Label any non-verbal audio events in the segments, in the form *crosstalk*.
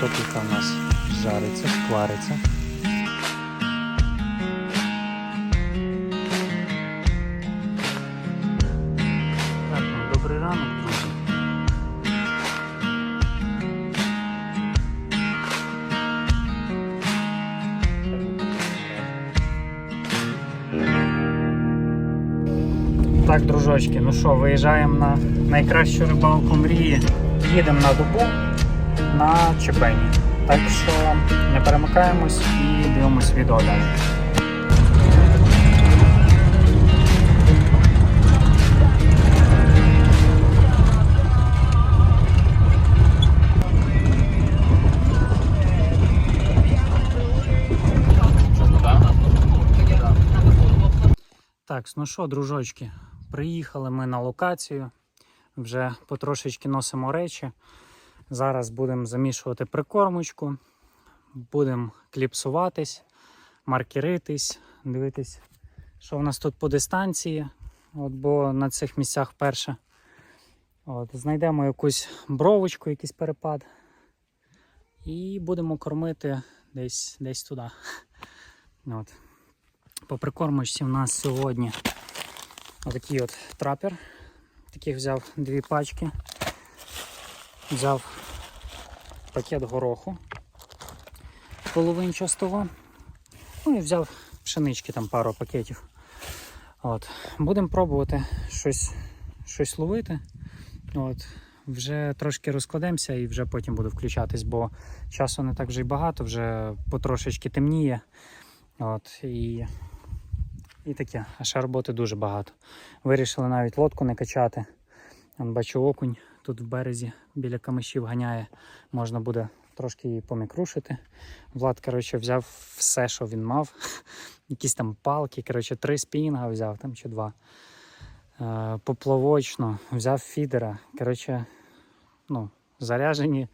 Картопелька у нас жариться, сквариться. Так, ну, добрий ранок. Так, дружочки, ну що, виїжджаємо на найкращу рибалку мрії. Їдемо на добу на Чепені. Так що не перемикаємось і дивимось відео далі. Так, ну що, дружочки, приїхали ми на локацію. Вже потрошечки носимо речі. Зараз будемо замішувати прикормочку, будемо кліпсуватись, маркеритись, дивитись, що в нас тут по дистанції. От, бо на цих місцях перше. От, знайдемо якусь бровочку, якийсь перепад. І будемо кормити десь, десь туди. От. По прикормочці в нас сьогодні отакий от трапер. Таких взяв дві пачки. Взяв пакет гороху половинчастого. Ну і взяв пшенички там пару пакетів. От. Будемо пробувати щось, щось ловити. От. Вже трошки розкладемося і вже потім буду включатись, бо часу не так вже й багато, вже потрошечки темніє. От. І і таке, а ще роботи дуже багато. Вирішили навіть лодку не качати. Бачу окунь тут в березі біля камишів ганяє. Можна буде трошки її помікрушити. Влад, коротше, взяв все, що він мав. *laughs* Якісь там палки, коротше, три спінга взяв там чи два. Е, Поплавочно, взяв фідера. Коротше, ну, заряжені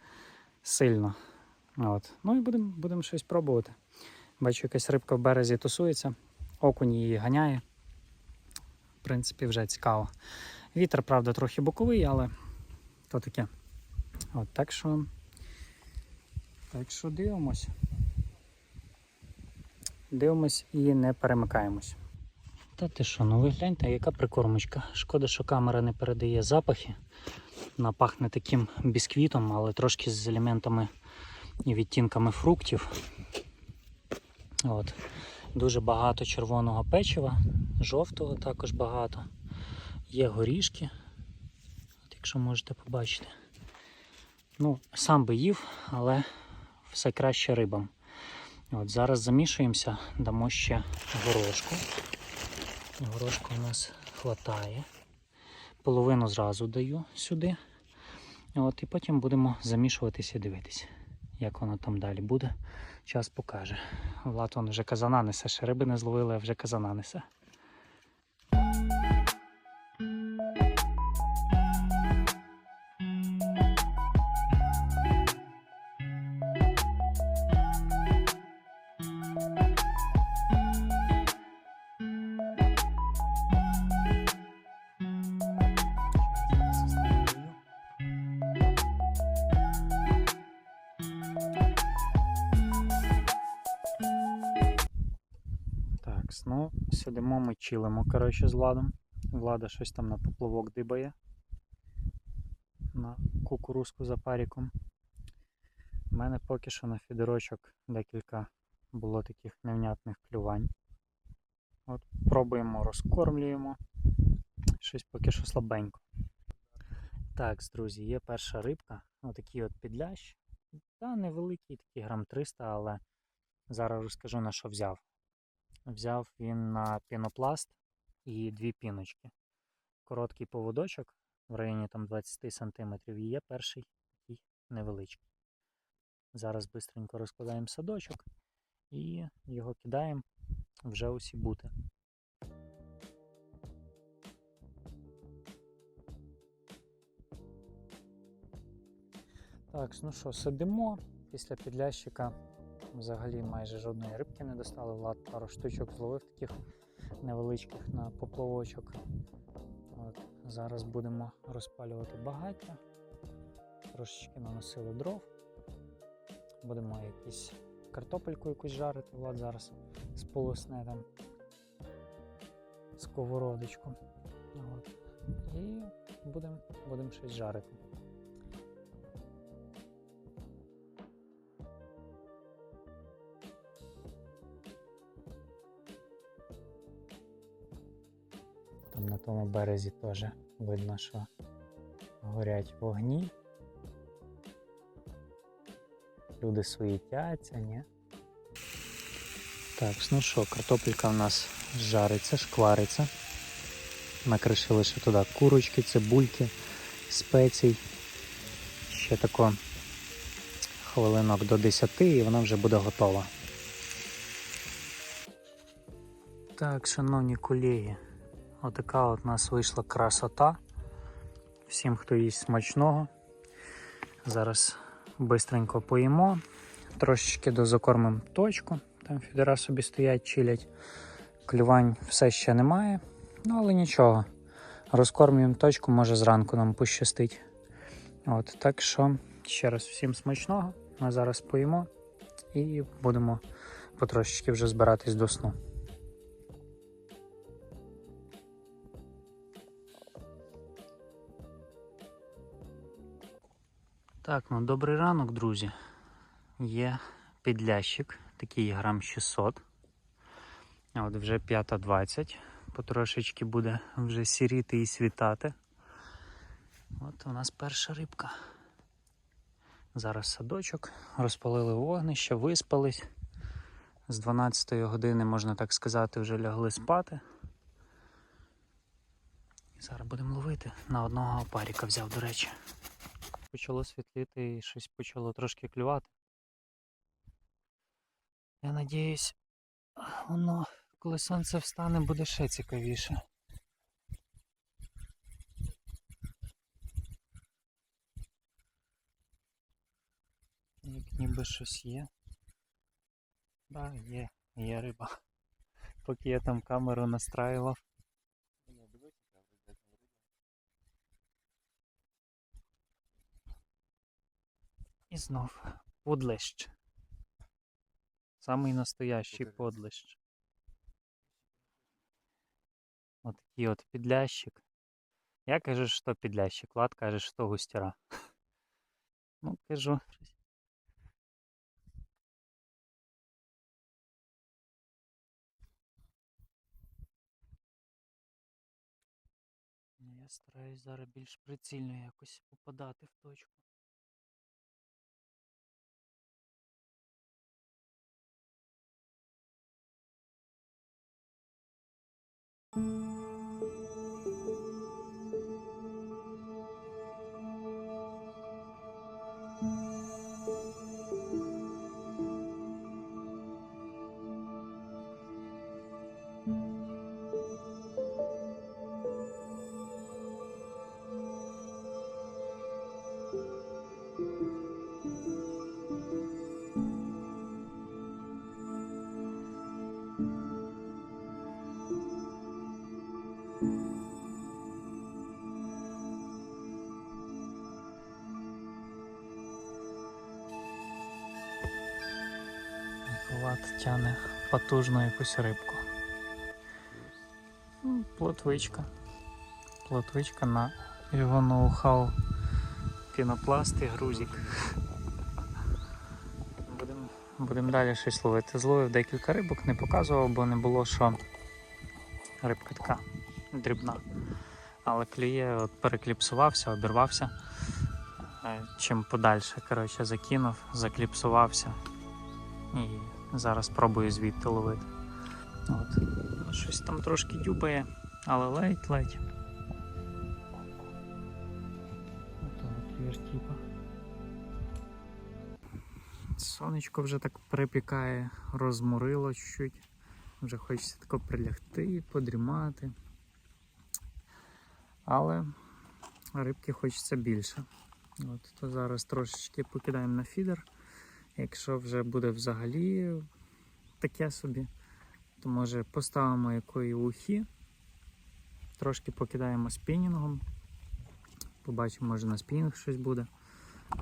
сильно. От. Ну і будемо будем щось пробувати. Бачу, якась рибка в березі тусується окунь її ганяє. В принципі, вже цікаво. Вітер, правда, трохи боковий, але то таке. От, Так що так що дивимось. Дивимось і не перемикаємось. Та ти що, ну ви гляньте, яка прикормочка. Шкода, що камера не передає запахи. Вона пахне таким бісквітом, але трошки з елементами і відтінками фруктів. От. Дуже багато червоного печива, жовтого також багато. Є горішки, якщо можете побачити. Ну, сам би їв, але все краще рибам. От Зараз замішуємося, дамо ще горошку. Горошку у нас хватає. Половину зразу даю сюди. От, І потім будемо замішуватися і дивитися, як воно там далі буде. Час покаже. Влад он вже казана несе, ще риби не зловили, а вже казана несе. Ну сидимо, ми чилимо, коротше, з Владом. Влада щось там на поплавок дибає. На кукурузку за паріком. У мене поки що на фідерочок декілька було таких невнятних клювань. От Пробуємо, розкормлюємо. Щось поки що слабенько. Так, друзі, є перша рибка. Отакий от підлящ. Та невеликий, такий грам 300, але зараз розкажу на що взяв. Взяв він на пінопласт і дві піночки. Короткий поводочок в районі там 20 см і є перший такий невеличкий. Зараз швидко розкладаємо садочок і його кидаємо вже усі бути. Так, ну що, сидимо після підлящика взагалі майже жодної рибки не достали. Влад пару штучок зловив таких невеличких на поплавочок. От, Зараз будемо розпалювати багаття. Трошечки наносили дров. Будемо якісь картопельку якусь жарити. Влад зараз сполосне там сковородочку. От. І будемо будем щось жарити. На тому березі теж видно, що горять вогні. Люди суетяться, ні? Так, ну що, картопелька в нас жариться, шквариться. Накришили ще туди курочки, цибульки, спецій. Ще тако хвилинок до 10 і вона вже буде готова. Так, шановні колеги, отака от у нас вийшла красота. Всім, хто їсть смачного. Зараз бистренько поїмо, трошечки дозакормимо точку. Там фідера собі стоять, чилять. Клювань все ще немає, ну але нічого. Розкормлюємо точку, може зранку нам пощастить. От, так що ще раз всім смачного. Ми зараз поїмо і будемо потрошечки вже збиратись до сну. Так, ну добрий ранок, друзі. Є підлящик, такий грам 600. А От вже 5.20. Потрошечки буде вже сіріти і світати. От у нас перша рибка. Зараз садочок, розпалили вогнище, виспались. З 12 години, можна так сказати, вже лягли спати. І зараз будемо ловити. На одного опаріка взяв, до речі. Почало світліти і щось почало трошки клювати. Я надіюсь, воно, коли сонце встане, буде ще цікавіше. Як ніби щось є. Так, да, є, є риба. *laughs* Поки я там камеру настраював. І знов подлещ. Самий настоящий подлещ. Отакий от підлящик. Я кажу, що підлящик, Влад каже, що густяра. *laughs* Ну, кажу. Ну, Я стараюсь зараз більш прицільно якось попадати в точку. Влад тяне потужну якусь рибку. Ну, Плотвичка. Плотвичка на його ноу-хау пінопласт і грузик. Будемо будем далі щось ловити. Зловив декілька рибок, не показував, бо не було що рибка така дрібна. Але клює, от перекліпсувався, обірвався. Е, Чим подальше коротше, закинув, закліпсувався. І зараз пробую звідти ловити. От. Щось там трошки дюбає, але ледь-ледь. Сонечко вже так припікає, розморило чуть-чуть. Вже хочеться тако прилягти, подрімати. Але рибки хочеться більше. От, то зараз трошечки покидаємо на фідер. Якщо вже буде взагалі таке собі, то може поставимо якої ухи, трошки покидаємо спінінгом. Побачимо, може на спінінг щось буде.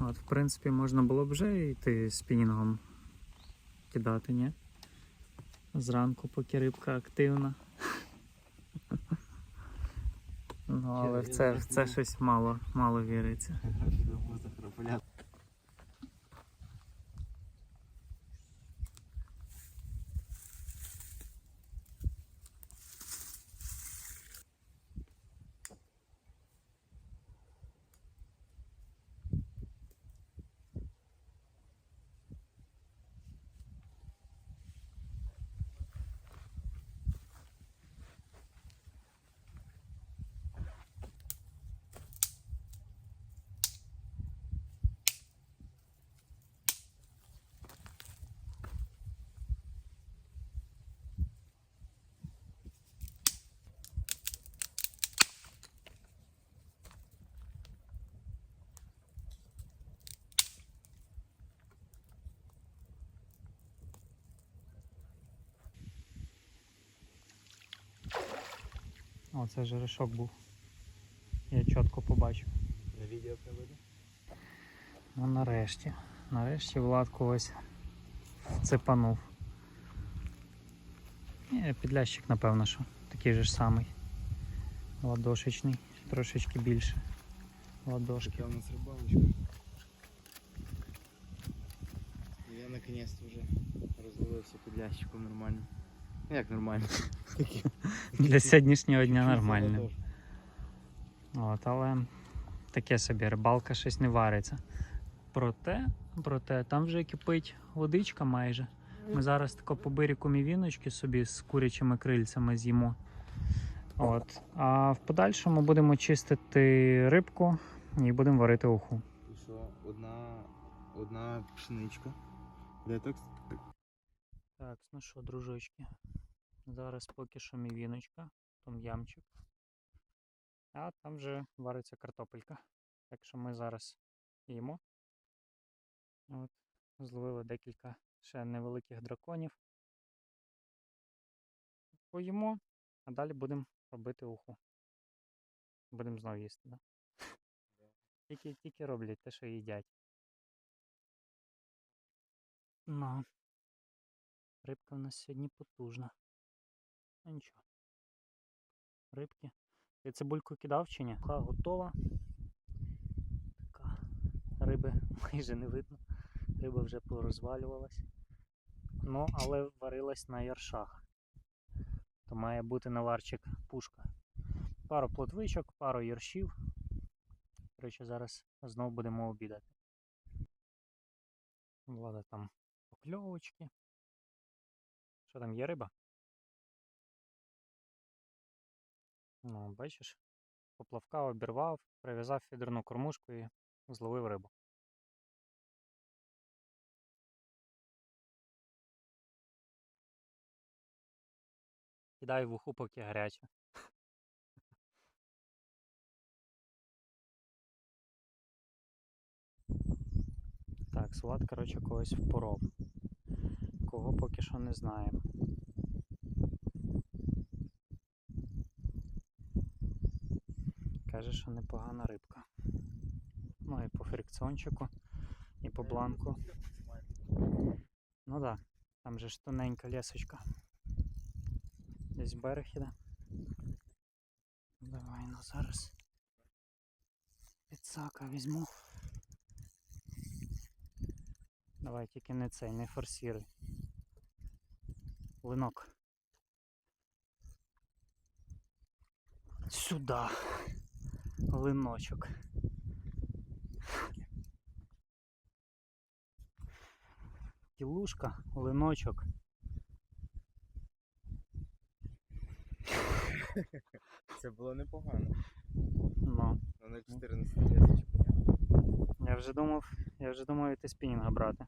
От, в принципі, можна було б вже йти спінінгом кидати, ні? Зранку, поки рибка активна. Ну, але в це, в це щось мало, мало віриться. О, це жерешок був. Я чітко побачив. На відео приведу. Ну нарешті. Нарешті Владко ось вцепанув. І підлящик, напевно, що такий же ж самий. Ладошечний, трошечки більше. Ладошки. У нас рибалочка. Я наконец-то вже розвалився під ящиком нормально. Як нормально? *laughs* Для сьогоднішнього дня нормально. От, але таке собі рибалка щось не вариться. Проте, проте, там вже кипить водичка майже. Ми зараз тако по берегу мівіночки собі з курячими крильцями з'їмо. От. А в подальшому будемо чистити рибку і будемо варити уху. І що, одна, одна пшеничка. Детокс. Так, ну що, дружочки. Зараз поки що мівіночка, там ямчик. А там вже вариться картопелька. Так що ми зараз їмо. От, зловили декілька ще невеликих драконів. Поїмо, а далі будемо робити уху. Будемо знову їсти, да? Тільки, тільки роблять те, що їдять. Ну. Рибка в нас сьогодні потужна. Ну нічого. Рибки. Ти цибульку кидав чи ні? Ха, готова. Така. Риби *laughs* майже не видно. Риба вже порозвалювалась. Ну, але варилась на яршах. То має бути наварчик пушка. Пару плотвичок, пару яршів. Коротше, зараз знову будемо обідати. Влада там покльовочки. Що там є риба? Ну, бачиш, поплавка обірвав, прив'язав фідерну кормушку і зловив рибу. Кидай в уху, поки гаряче. Так, Сват, коротше, когось впоров. Кого поки що не знаємо. Каже, що непогана рибка. Ну і по фрикціончику, і по бланку. Ну так, да, там же ж тоненька лісочка. Десь берег іде. Давай, ну зараз. Підсака візьму. Давай тільки не цей, не форсіруй. Линок. Сюда. Линочок. Кілушка, линочок. Це було непогано. Ну, Ну, на 14 лісочку. я вже думав, я вже думав іти спінінга брати.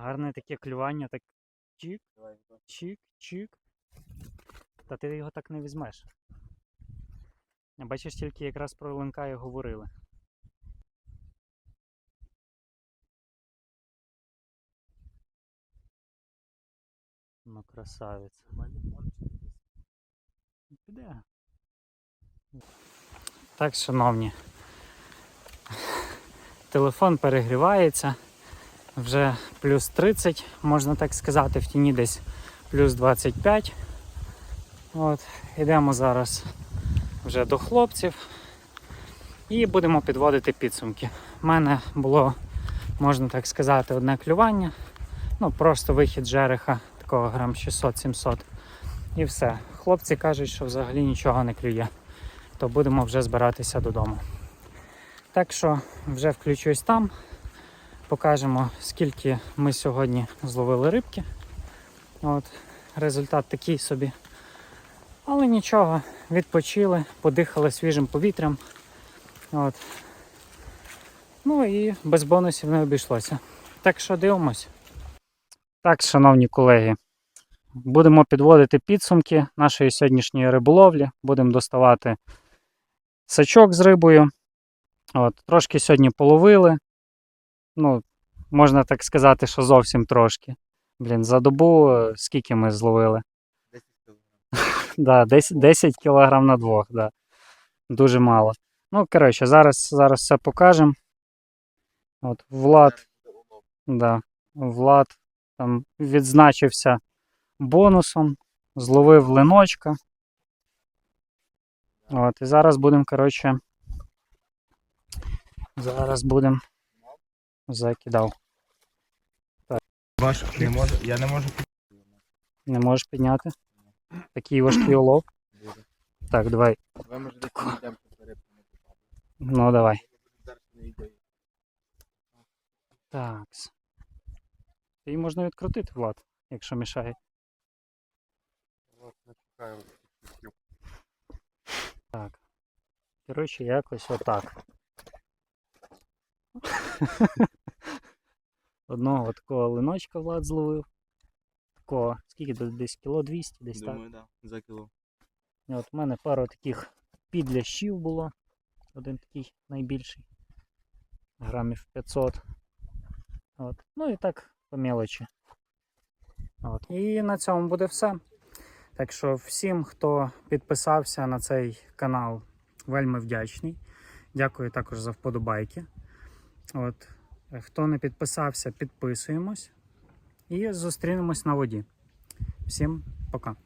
Гарне таке клювання, так чик, чик, чик. Та ти його так не візьмеш. Бачиш, тільки якраз про линка і говорили. Ну, красавець. Піде. Так, шановні. телефон перегрівається. Вже плюс 30, можна так сказати, в тіні десь плюс 25. От, йдемо зараз вже до хлопців і будемо підводити підсумки. У мене було, можна так сказати, одне клювання. Ну, просто вихід жереха, такого грам 600-700. І все. Хлопці кажуть, що взагалі нічого не клює. То будемо вже збиратися додому. Так що вже включусь там. Покажемо, скільки ми сьогодні зловили рибки. От, результат такий собі. Але нічого, відпочили, подихали свіжим повітрям. От. Ну і без бонусів не обійшлося. Так що дивимось. Так, шановні колеги, будемо підводити підсумки нашої сьогоднішньої риболовлі. Будемо доставати сачок з рибою. От, трошки сьогодні половили. Ну, можна так сказати, що зовсім трошки. Блін, за добу е, скільки ми зловили? 10 кг. Да, 10, 10 кілограм на двох, да. Дуже мало. Ну, коротше, зараз, зараз все покажемо. От Влад, да, Влад там відзначився бонусом, зловив линочка. От, і зараз будемо, коротше. Зараз будемо. Закидав. Ваш не можу, я не можу Не можеш підняти. Такий важкий улов. Так, давай. Ви може десь. Ну, давай. Так. Її можна відкрутити, Влад, якщо мішає. Так. Коротше, якось отак. *laughs* Одного такого линочка Влад зловив. Такого, скільки тут десь кіло 200, десь так. Думаю, да, за кіло. І от у мене пару таких підлящів було. Один такий найбільший. Грамів 500. От. Ну і так по мелочі. От. І на цьому буде все. Так що всім, хто підписався на цей канал, вельми вдячний. Дякую також за вподобайки. От. Хто не підписався, підписуємось. І зустрінемось на воді. Всім пока.